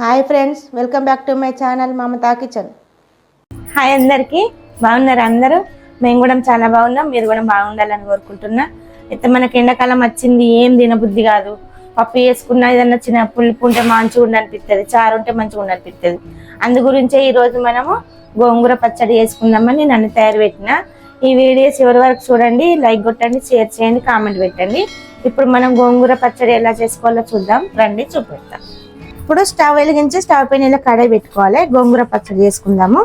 Hi friends welcome back to my channel Mamata kitchen. Hi అందరికీ బాగున్నారు అందరూ? మేము కూడా చాలా బాగున్నాం మీరు కూడా బాగుండాలని కోరుకుంటున్నా. అయితే మనకి ఎండాకాలం వచ్చింది ఏం తినబుద్ధి కాదు. పప్పు వేసుకున్నా ఏదన్నా చిన్న పులుపు ఉంటే మంచిగా ఉండనిపిస్తుంది చారు ఉంటే మంచిగా ఉండనిపిస్తుంది అందు గురించే ఈరోజు మనము గోంగూర పచ్చడి చేసుకుందామని నన్ను తయారు పెట్టిన ఈ వీడియో చివరి వరకు చూడండి లైక్ కొట్టండి షేర్ చేయండి కామెంట్ పెట్టండి. ఇప్పుడు మనం గోంగూర పచ్చడి ఎలా చేసుకోవాలో చూద్దాం రండి చూపెడతాం. ఇప్పుడు స్టవ్ వెలిగించి స్టవ్ పైన ఇలా కడాయి పెట్టుకోవాలి. గోంగూర పచ్చడి చేసుకుందాము.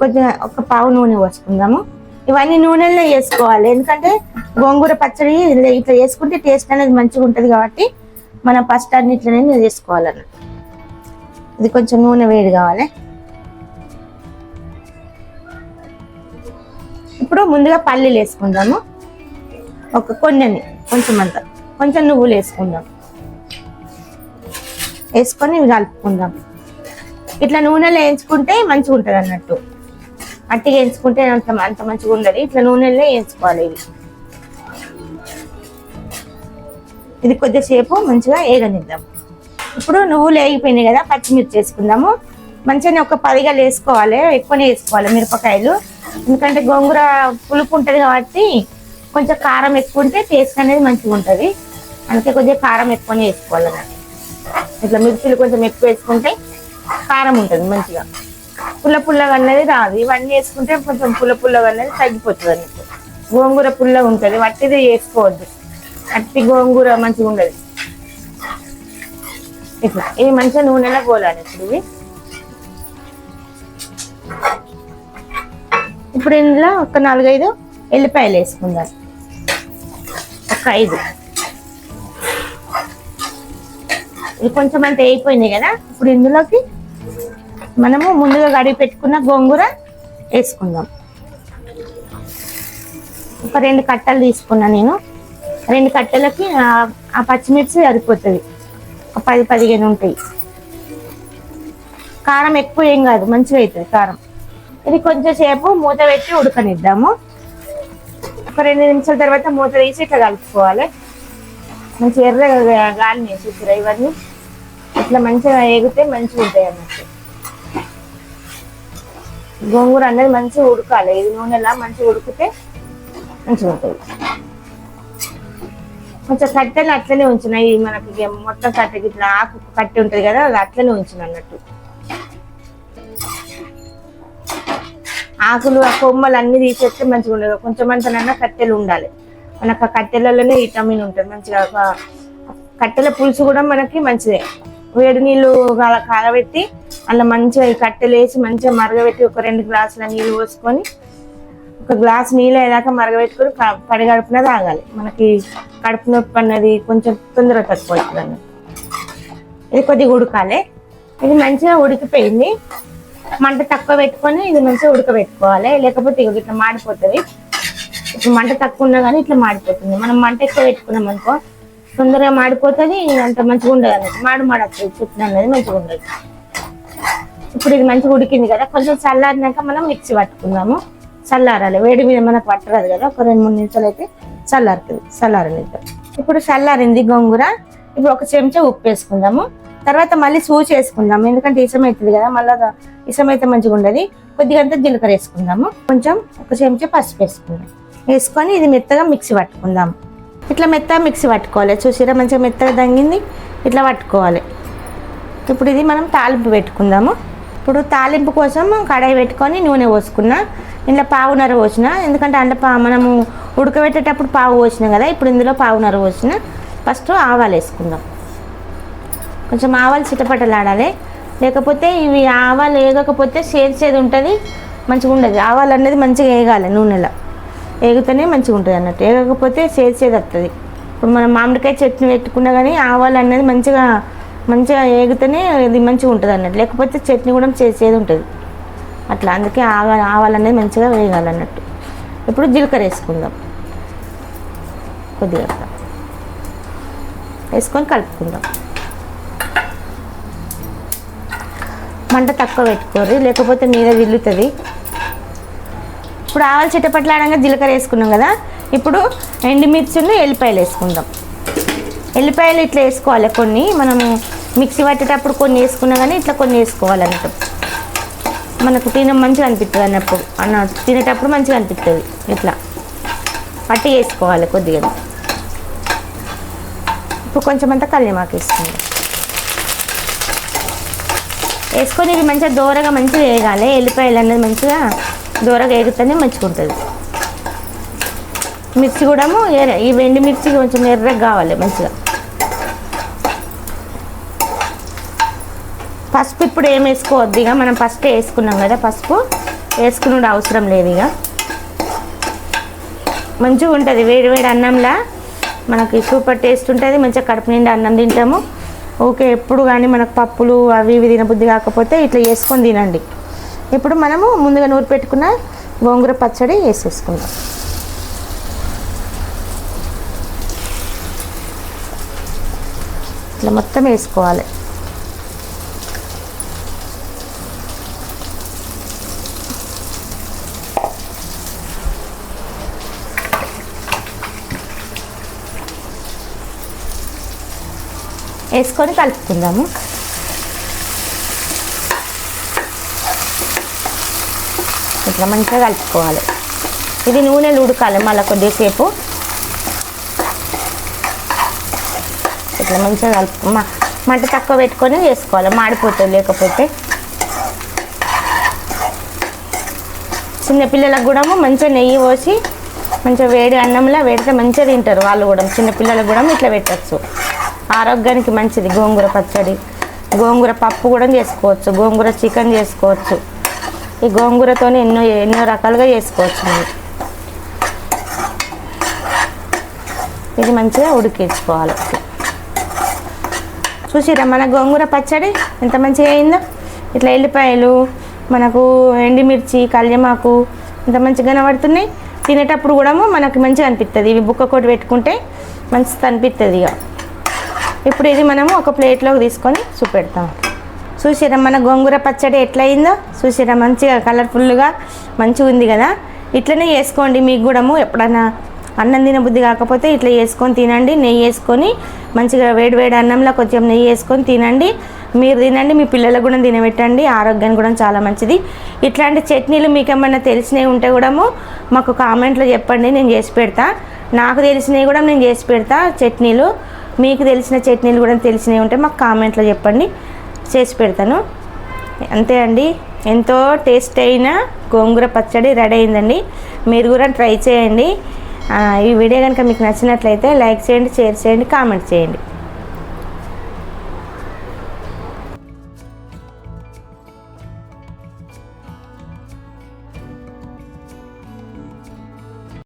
కొంచెం ఒక పావు నూనె పోసుకుందాము. ఇవన్నీ నూనెల్లో వేసుకోవాలి. ఎందుకంటే గోంగూర పచ్చడి ఇట్లా వేసుకుంటే టేస్ట్ అనేది మంచిగా ఉంటుంది కాబట్టి మనం ఫస్ట్ అన్నిట్లనే వేసుకోవాలన్న ఇది కొంచెం నూనె వేడి కావాలి. ఇప్పుడు ముందుగా పల్లీలు వేసుకుందాము. ఒక కొన్ని కొంచెం అంత. కొంచెం నువ్వులు వేసుకుందాము. వేసుకొని కలుపుకుందాం. ఇట్లా నూనెలో వేయించుకుంటే మంచిగా ఉంటుంది అన్నట్టు. అట్టిగా వేయించుకుంటే అంత అంత మంచిగా ఉండదు. ఇట్లా నూనెలో వేయించుకోవాలి ఇవి. ఇది కొద్దిసేపు మంచిగా వేగనిద్దాం ఇప్పుడు నువ్వులు వేగిపోయినాయి కదా పచ్చిమిర్చి వేసుకుందాము. మంచిగా ఒక పదిగలు వేసుకోవాలి. ఎక్కువనే వేసుకోవాలి మిరపకాయలు. ఎందుకంటే గోంగూర పులుపు ఉంటుంది కాబట్టి కొంచెం కారం ఎక్కువ ఉంటే టేస్ట్ అనేది మంచిగా ఉంటుంది. అందుకే కొద్దిగా కారం ఎక్కువనే వేసుకోవాలి అన్నట్టు. ఇట్లా మిర్చిలు కొంచెం ఎక్కువ వేసుకుంటే కారం ఉంటుంది మంచిగా. పుల్ల పుల్లగా అనేది రాదు. ఇవన్నీ వేసుకుంటే కొంచెం పుల్ల పుల్లగా అనేది తగ్గిపోతుంది అన్నట్టు. గోంగూర పుల్లగా ఉంటుంది. వట్టిది వేసుకోవద్దు. అట్టి గోంగూర మంచిగా ఉండదు. ఇట్లా. ఇవి మంచిగా నూనెలో పోలాలి ఇప్పుడు ఇవి ఇప్పుడు ఇందులో ఒక నాలుగైదు ఎల్లిపాయలు వేసుకుందాం. ఒక ఐదు. ఇది కొంచెం అంత అయిపోయింది కదా? ఇప్పుడు ఇందులోకి మనము ముందుగా కడిగి పెట్టుకున్న గోంగూర వేసుకుందాం. ఒక రెండు కట్టలు తీసుకున్నా నేను. రెండు కట్టెలకి ఆ- పచ్చిమిర్చి సరిపోతుంది. ఒక పది పదిహేను ఉంటాయి. కారం ఎక్కువ ఏం కాదు మంచిగా అవుతుంది కారం. ఇది కొంచెం సేపు మూత పెట్టి ఉడకనిద్దాము. ఒక రెండు నిమిషాల తర్వాత మూత తీసి ఇట్లా కలుపుకోవాలి. మంచి ఎర్రగా గాలిని వేసి ఇవన్నీ. అట్లా మంచిగా వేగితే మంచిగా ఉంటాయి అన్నట్టు. గోంగూర అనేది మంచిగా ఉడకాలి. ఇది నూనెలా మంచిగా ఉడికితే మంచిగా ఉంటుంది. కొంచెం కట్టెలు అట్లనే ఉంచినాయి మనకి మొత్తం కట్టెకి ఇట్లా ఆకు కట్టె ఉంటుంది కదా అది అట్లనే ఉంచిన అన్నట్టు. ఆకులు ఆ కొమ్మలు అన్ని తీసేస్తే మంచిగా ఉండదు. కొంచెం అంతనన్నా కట్టెలు ఉండాలి. మనకు ఆ కట్టెలలోనే విటమిన్ ఉంటుంది. మంచిగా కట్టెల పులుసు కూడా మనకి మంచిదే. వేడి నీళ్ళు అలా కాగబెట్టి అలా మంచిగా కట్టెలేసి కట్టెలు వేసి మంచిగా మరగబెట్టి ఒక రెండు గ్లాసుల నీళ్ళు పోసుకొని ఒక గ్లాస్ నీళ్ళు అయ్యాక మరగబెట్టుకొని క- పడిగడుపున తాగాలి. మనకి కడుపు నొప్పి అన్నది కొంచెం తొందరగా తక్కువ అవుతుంది ఇది కొద్దిగా ఉడకాలి. ఇది మంచిగా ఉడికిపోయింది. మంట తక్కువ పెట్టుకొని ఇది మంచిగా ఉడకబెట్టుకోవాలి. లేకపోతే ఇది ఇట్లా మాడిపోతుంది. ఇప్పుడు మంట తక్కువ ఉన్నా కానీ ఇట్లా మాడిపోతుంది. మనం మంట ఎక్కువ పెట్టుకున్నాం అనుకో తొందరగా మాడిపోతుంది అంత మంచిగా ఉండదు అన్నట్టు. మాడు మాడత్తది చుట్టూ అనేది మంచిగా ఉండదు. ఇప్పుడు ఇది మంచిగా ఉడికింది కదా కొంచెం చల్లారినాక మనం మిక్సీ పట్టుకుందాము. చల్లారాలి. వేడి మీద మనకు పట్టరాదు కదా ఒక రెండు మూడు నిమిషాలు అయితే చల్లారుతుంది చల్లారనిద్దాం ఇప్పుడు చల్లారింది గోంగూర. ఇప్పుడు ఒక చెంచా ఉప్పు వేసుకుందాము. తర్వాత మళ్ళీ సూచి వేసుకుందాము. ఎందుకంటే ఇసం అవుతుంది కదా మళ్ళీ ఇసం అయితే మంచిగా ఉండదు. కొద్దిగా అంతా జీలకర్ర వేసుకుందాము. కొంచెం ఒక చెంచా పసుపు వేసుకుందాం. వేసుకొని ఇది మెత్తగా మిక్సీ పట్టుకుందాము. ఇట్లా మెత్తగా మిక్సీ పట్టుకోవాలి. చూసిరా మంచిగా మెత్తగా దంగింది. ఇట్లా పట్టుకోవాలి. ఇప్పుడు ఇది మనం తాలింపు పెట్టుకుందాము. ఇప్పుడు తాలింపు కోసం కడాయి పెట్టుకొని నూనె పోసుకున్నా. ఇందులో పావునర పోసిన. ఎందుకంటే అందులో పా మనము ఉడకబెట్టేటప్పుడు పావు పోసినాం కదా. ఇప్పుడు ఇందులో పావునర పోసిన. ఫస్ట్ ఆవాలు వేసుకుందాం. కొంచెం ఆవాలు చిటపటలాడాలి. లేకపోతే ఇవి ఆవాలు వేగకపోతే సేది ఉంటుంది. మంచిగా ఉండదు. ఆవాలు అనేది మంచిగా వేగాలి నూనెలో. వేగితేనే మంచిగా ఉంటుంది అన్నట్టు. ఎగకపోతే చేసేది వస్తుంది ఇప్పుడు మనం మామిడికాయ చట్నీ పెట్టుకున్నా కానీ ఆవాలు అనేది మంచిగా మంచిగా ఎగితేనే ఇది మంచిగా ఉంటుంది అన్నట్టు. లేకపోతే చట్నీ కూడా చేసేది ఉంటుంది. అట్లా అందుకే ఆవా ఆవాలు అనేది మంచిగా వేయాలన్నట్టు ఇప్పుడు జీలకర్ర వేసుకుందాం. కొద్దిగా వేసుకొని కలుపుకుందాం. మంట తక్కువ పెట్టుకోరు లేకపోతే మీద విల్లుతుంది. ఇప్పుడు ఆవాలు చిట్టపట్లాడంగా జీలకర్ర వేసుకున్నాం కదా ఇప్పుడు ఎండుమిర్చిని ఎల్లిపాయలు వేసుకుందాం. ఎల్లిపాయలు ఇట్లా వేసుకోవాలి కొన్ని మనము మిక్సీ పట్టేటప్పుడు కొన్ని వేసుకున్నా కానీ ఇట్లా కొన్ని వేసుకోవాలన్నట్టు మనకు తిన మంచిగా అనిపిస్తుంది అన్నప్పుడు అన్న తినేటప్పుడు మంచిగా అనిపిస్తుంది ఇట్లా. పట్టి వేసుకోవాలి కొద్దిగా. ఇప్పుడు కొంచెం అంతా కల్యమాకు వేసుకుందాం. వేసుకొని ఇవి మంచిగా దూరగా మంచిగా వేయగాలి ఎల్లిపాయలు అనేది మంచిగా దూరగా వేగితేనే మంచిగా ఉంటుంది. మిర్చి కూడా ఎర్ర ఈ వెండి మిర్చి కొంచెం ఎర్రగా కావాలి మంచిగా. పసుపు ఇప్పుడు ఏం వేసుకోవద్దు ఇక మనం ఫస్ట్ వేసుకున్నాం కదా పసుపు వేసుకునే అవసరం లేదు ఇక. మంచిగా ఉంటుంది వేడి వేడి అన్నంలా మనకి సూపర్ టేస్ట్ ఉంటుంది మంచిగా కడుపు నిండా అన్నం తింటాము. ఓకే ఎప్పుడు కానీ మనకు పప్పులు అవి ఇవి తినబుద్ధి కాకపోతే ఇట్లా వేసుకొని తినండి. ఇప్పుడు మనము ముందుగా నూరు పెట్టుకున్న గోంగూర పచ్చడి వేసేసుకుందాం. ఇట్లా మొత్తం వేసుకోవాలి. వేసుకొని కలుపుకుందాము. ఇట్లా మంచిగా కలుపుకోవాలి. ఇది నూనెలు ఉడకాలి మళ్ళీ కొద్దిసేపు. ఇట్లా మంచిగా కలుపు మంట తక్కువ పెట్టుకొని వేసుకోవాలి. మాడిపోతుంది లేకపోతే. చిన్నపిల్లలకు కూడా మంచిగా నెయ్యి పోసి మంచిగా వేడి అన్నంలో వేడితే మంచిగా తింటారు వాళ్ళు కూడా. చిన్నపిల్లలకు కూడా ఇట్లా పెట్టచ్చు. ఆరోగ్యానికి మంచిది. గోంగూర పచ్చడి గోంగూర పప్పు కూడా చేసుకోవచ్చు. గోంగూర చికెన్ చేసుకోవచ్చు. ఈ గోంగూరతో ఎన్నో ఎన్నో రకాలుగా చేసుకోవచ్చు మనం ఇది మంచిగా ఉడికించుకోవాలి. చూసిరా మన గోంగూర పచ్చడి ఎంత మంచిగా అయిందో? ఇట్లా ఎల్లిపాయలు మనకు ఎండిమిర్చి కళ్యమాకు ఎంత మంచిగా కనబడుతున్నాయి? తినేటప్పుడు కూడా మనకు మంచిగా అనిపిస్తుంది ఇవి బుక్క కొట్టి పెట్టుకుంటే మంచిగా అనిపిస్తుంది ఇక. ఇప్పుడు ఇది మనము ఒక ప్లేట్లోకి తీసుకొని చూపెడతాం. చూసిరా మన గోంగూర పచ్చడి ఎట్లయిందో? చూసిరా మంచిగా కలర్ఫుల్గా మంచిగా ఉంది కదా? ఇట్లనే చేసుకోండి మీకు కూడా ఎప్పుడన్నా అన్నం తినబుద్ధి కాకపోతే ఇట్లా వేసుకొని తినండి. నెయ్యి వేసుకొని మంచిగా వేడి వేడి అన్నంలో కొంచెం నెయ్యి వేసుకొని తినండి. మీరు తినండి మీ పిల్లలకు కూడా తినబెట్టండి. ఆరోగ్యానికి కూడా చాలా మంచిది. ఇట్లాంటి చట్నీలు మీకు ఏమన్నా తెలిసినవి ఉంటే కూడా మాకు కామెంట్లో చెప్పండి. నేను చేసి పెడతా. నాకు తెలిసినవి కూడా నేను చేసి పెడతా చట్నీలు. మీకు తెలిసిన చట్నీలు కూడా తెలిసినవి ఉంటే మాకు కామెంట్లో చెప్పండి. చేసి పెడతాను. అంతే అండి. ఎంతో టేస్ట్ అయిన గోంగూర పచ్చడి రెడీ అయిందండి. మీరు కూడా ట్రై చేయండి. ఈ వీడియో కనుక మీకు నచ్చినట్లయితే లైక్ చేయండి షేర్ చేయండి కామెంట్ చేయండి.